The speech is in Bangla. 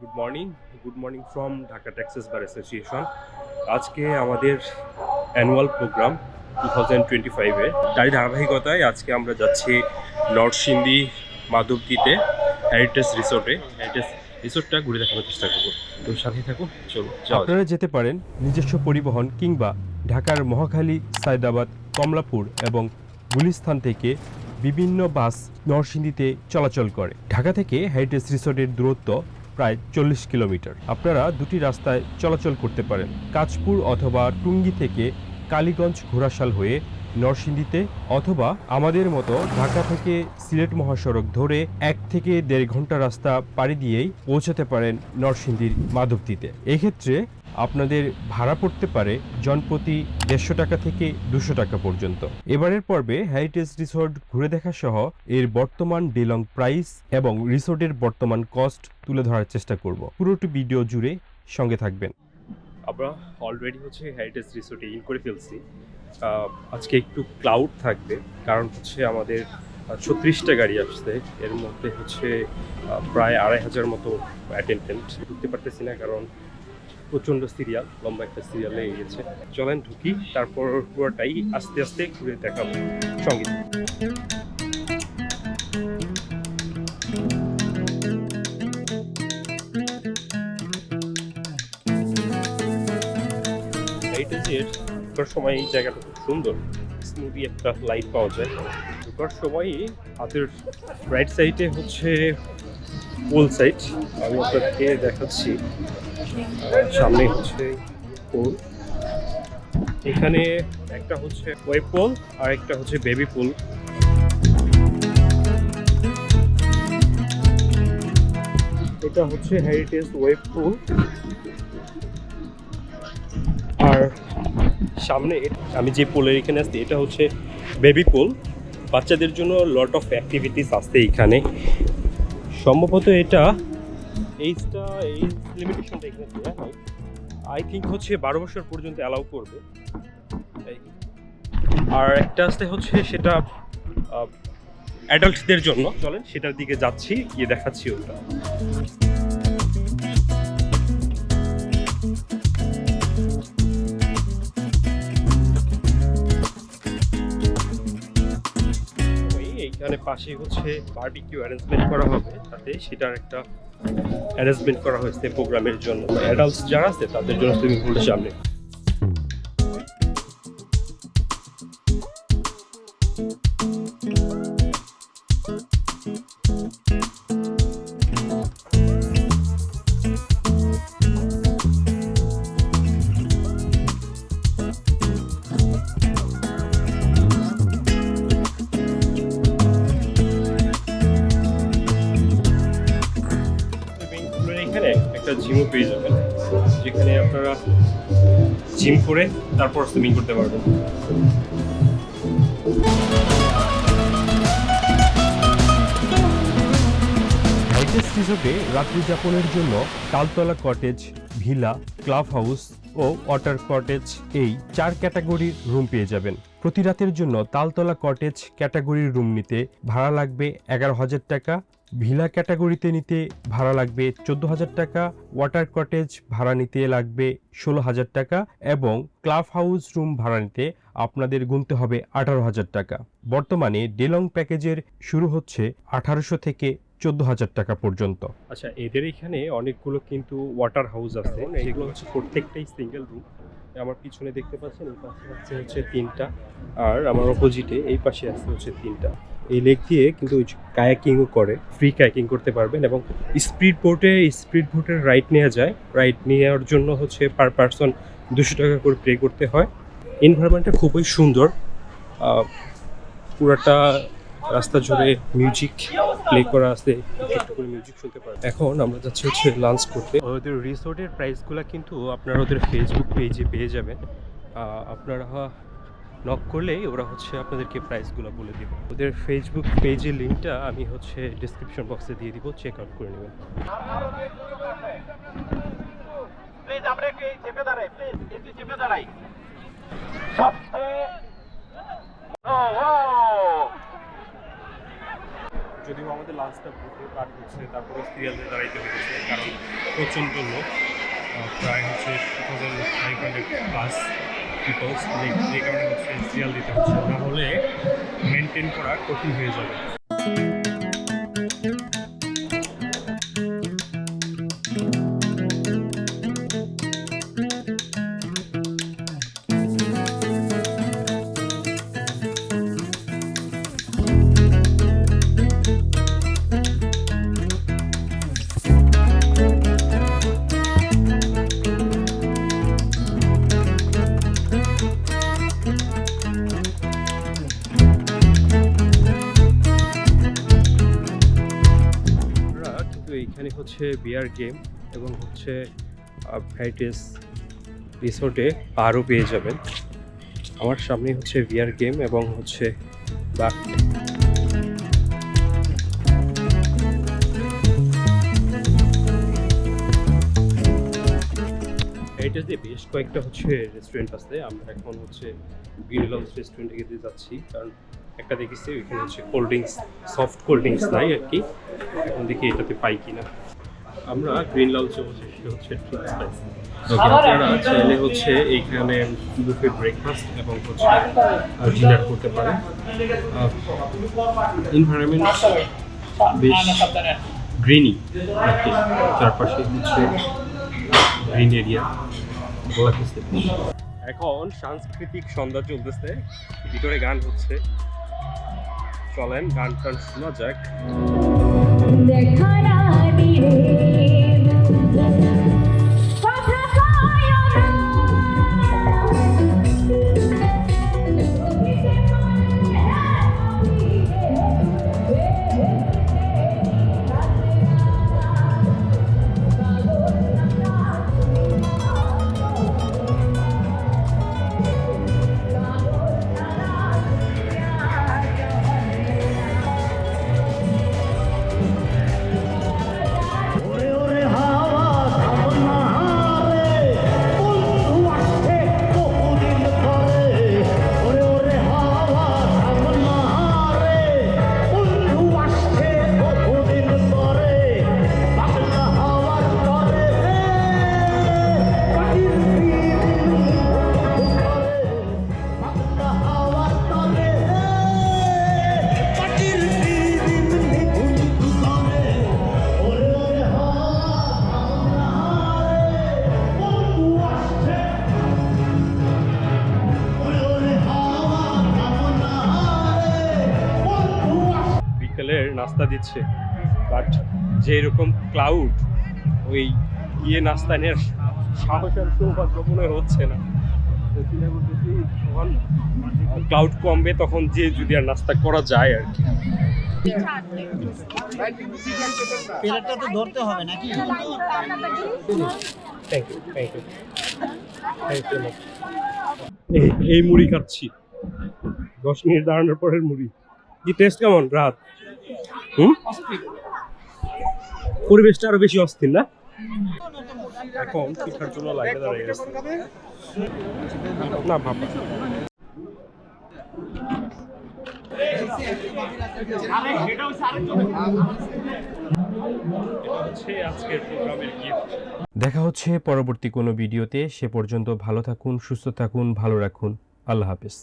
Good morning good morning from Dhaka taxes bar association আজকে আমাদের annual programme two thousand twenty ফাইভে তারই ধারাবাহিকতায় আজকে আমরা যাচ্ছি নরসিংদী মাধবদীতে হ্যারিটেজ রিসোর্টে হেরিটেজ রিসোর্টটা ঘুরে দেখানোর চেষ্টা করব। তো সাথে থাকুন চলো আপনারা যেতে পারেন নিজস্ব পরিবহন কিংবা ঢাকার মহাখালী, সায়দাবাদ, কমলাপুর এবং গুলিস্থান থেকে বিভিন্ন বাস নরসিংদীতে চলাচল করে। ঢাকা থেকে হেরিটেজ রিসোর্টের দূরত্ব প্রায় চল্লিশ কিলোমিটার। আপনারা দুটি রাস্তায় চলাচল করতে পারেন। কাঁচপুর অথবা টুঙ্গি থেকে কালীগঞ্জ ঘোড়াশাল হয়ে নরসিংদীতে অথবা আমাদের মতো ঢাকা থেকে সিলেট মহাসড়ক ধরে এক থেকে দেড় ঘণ্টা রাস্তা পাড়ি দিয়েই পৌঁছাতে পারেন নরসিংদীর মাধবদীতে এক্ষেত্রে আপনাদের ভাড়া পড়তে পারে জনপ্রতি দেড়শো টাকা থেকে দুশো টাকা পর্যন্ত। এবারের পর্বে হেরিটেজ রিসোর্ট ঘুরে দেখা সহ এর বর্তমান ডেলং প্রাইস এবং রিসোর্টের বর্তমান কস্ট তুলে ধরার চেষ্টা করব। পুরোটি ভিডিও জুড়ে সঙ্গে থাকবেন। আমরা অলরেডি হচ্ছে হেরিটেজ রিসোর্টে ইন করে ফেলছি। আজকে একটু ক্লাউড থাকবে, কারণ হচ্ছে আমাদের ছত্রিশটা গাড়ি আসছে। এর মধ্যে হচ্ছে প্রায় আড়াই হাজার মতো অ্যাটেন্ডেন্ট ঢুকতে পারতেছি না, কারণ প্রচণ্ড সিরিয়াল লম্বা একটা সিরিয়াল লেগে গেছে চলেন ঢুকি, তারপর পুরোটাই আস্তে আস্তে ঘুরে দেখাবো সঙ্গে ঢোকার সময় এই জায়গাটা খুব সুন্দর। স্মুদি একটা লাইট পাওয়া যায়। ঢোকার সময়ই হাতের রাইট সাইডে হচ্ছে পোল সাইড আমি আপনাদেরকে দেখাচ্ছি। সামনে হচ্ছে পোল এখানে একটা হচ্ছে ওয়েব পোল আর একটা হচ্ছে বেবি পোল এটা হচ্ছে হেরিটেজ ওয়েব পুল আর সামনে আমি যে পুলের এখানে আসছি, এটা হচ্ছে বেবি পুল বাচ্চাদের জন্য লট অফ অ্যাক্টিভিটিস আছে এখানে। সম্ভবত এটা এইজটা এই লিমিটেশনটা এখানে দেওয়া হয় আই থিঙ্ক হচ্ছে বারো বছর পর্যন্ত অ্যালাউ করবে। আর একটা আসতে হচ্ছে সেটা অ্যাডাল্টদের জন্য। চলেন, সেটার দিকে যাচ্ছি, গিয়ে দেখাচ্ছি ওটা। এইখানে পাশে হচ্ছে বারবিকিউ অ্যারেঞ্জমেন্ট করা হবে। তাতে সেটার একটা অ্যারেঞ্জমেন্ট করা হয়েছে প্রোগ্রামের জন্য। অ্যাডাল্টস যারা আছে তাদের জন্য সুইমিং পুলটা সামনে। জিমও পেয়ে যাবেন। যেখানে আপনারা জিম করে তারপর সুইমিং করতে পারবেন। রাত্রি যাপনের জন্য Taltala cottage villa club house ও ওয়াটার কটেজ এই চার ক্যাটাগরির রুম পেয়ে যাবেন। প্রতি রাতের জন্য তালতলা কটেজ ক্যাটাগরির রুম নিতে ভাড়া লাগবে এগারো হাজার টাকা, ভিলা ক্যাটাগরিতে নিতে ভাড়া লাগবে চোদ্দ হাজার টাকা, ওয়াটার কটেজ ভাড়া নিতে লাগবে ষোলো হাজার টাকা এবং ক্লাব হাউস রুম ভাড়া নিতে আপনাদের গুনতে হবে আঠারো হাজার টাকা। বর্তমানে ডেলং প্যাকেজের শুরু হচ্ছে আঠারোশো থেকে চোদ্দ হাজার টাকা পর্যন্ত। আচ্ছা এদের এখানে অনেকগুলো কিন্তু ওয়াটার হাউস আছে। এগুলো হচ্ছে প্রত্যেকটাই সিঙ্গেল রুম আমার পিছনে দেখতে পাচ্ছেন এই পাশে আছে হচ্ছে তিনটা আর আমার অপোজিটে এই পাশে আছে হচ্ছে তিনটা। এই লেক দিয়ে কিন্তু কায়াকিংও করে ফ্রি কায়াকিং করতে পারবেন এবং স্পিড বোটে স্পিড বোটের রাইড নেওয়া যায়। রাইড নেওয়ার জন্য হচ্ছে পার পারসন দুশো টাকা করে পে করতে হয়। এনভায়রনমেন্টটা খুবই সুন্দর। পুরাটা রাস্তা জুড়ে মিউজিক প্লে করা আছে, একটু করে মিউজিক শুনতে পারেন এখন আমরা যাচ্ছি হচ্ছে লাঞ্চ করতে। ওদের রিসোর্টের প্রাইসগুলো কিন্তু আপনারা ওদের ফেসবুক পেজে পেয়ে যাবেন। আপনারা নক করলেই ওরা হচ্ছে আপনাদেরকে প্রাইসগুলো বলে দেবে। ওদের ফেসবুক পেজের লিঙ্কটা আমি হচ্ছে ডিসক্রিপশন বক্সে দিয়ে দিব চেক আউট করে নেবেন আমরা একটু এই চেপে দাঁড়াই প্লিজ একটু চেপে দাঁড়াই সবচেয়ে ও ও যদিও আমাদের লাঞ্চটা বুফে কাট হচ্ছে তারপরে সিরিয়ালে দাঁড়াইতে হয়েছে, কারণ প্রচণ্ড লোক প্রায় হচ্ছে two thousand five hundred plus peoples যে কারণে হচ্ছে সিরিয়াল দিতে হচ্ছে। না হলে মেনটেন করা কঠিন হয়ে যাবে। এইখানে হচ্ছে বিয়ার গেম এবং হচ্ছে ভ্যারাইটিস রিসোর্টে আরও পেয়ে যাবেন। আমার সামনে হচ্ছে বিয়ার গেম এবং হচ্ছে বা হেরিটেজে বেশ কয়েকটা হচ্ছে রেস্টুরেন্ট আছে। আমরা এখন হচ্ছে গ্রিন লঞ্চ রেস্টুরেন্টে যেতে যাচ্ছি। কারণ একটা দেখেছি ওইখানে হচ্ছে cold drinks soft cold drinks নাই আর কি। এখন দেখি এটাতে পাই কিনা। আমরা গ্রিন লঞ্চে বসে হচ্ছে আপনারা চাইলে হচ্ছে এইখানে বুফে ব্রেকফাস্ট এবং হচ্ছে ডিনার করতে পারেন। এনভায়রনমেন্ট বেশ গ্রিনি আর কি। চারপাশে হচ্ছে গ্রিন এরিয়া এখন সাংস্কৃতিক সন্ধ্যা চলতেছে ভিতরে গান হচ্ছে। চলেন গান টান শোনা যাক। দেখা নাস্তা দিচ্ছে। বাট যে এরকম ক্লাউড ওই গিয়ে নাস্তা নেওয়ার সাহস আর সৌভাগ্য মনে হচ্ছে না। ক্লাউড কমবে তখন যে যদি আর নাস্তা করা যায় আর কি। তো ধরতে হবে নাকি? Thank you thank you thank you এই এই মুড়ি খাচ্ছি। দশ মিনিট দাঁড়ানোর পরের মুড়ি। টেস্ট কেমন, রাত? হুম? পরিবেশটা আরও বেশি অস্থির, না? এখন পিঠার জন্য দাঁড়িয়ে না দেখা হচ্ছে পরবর্তী কোনো ভিডিওতে। সে পর্যন্ত ভালো থাকুন, সুস্থ থাকুন, ভালো রাখুন। আল্লাহ হাফেজ।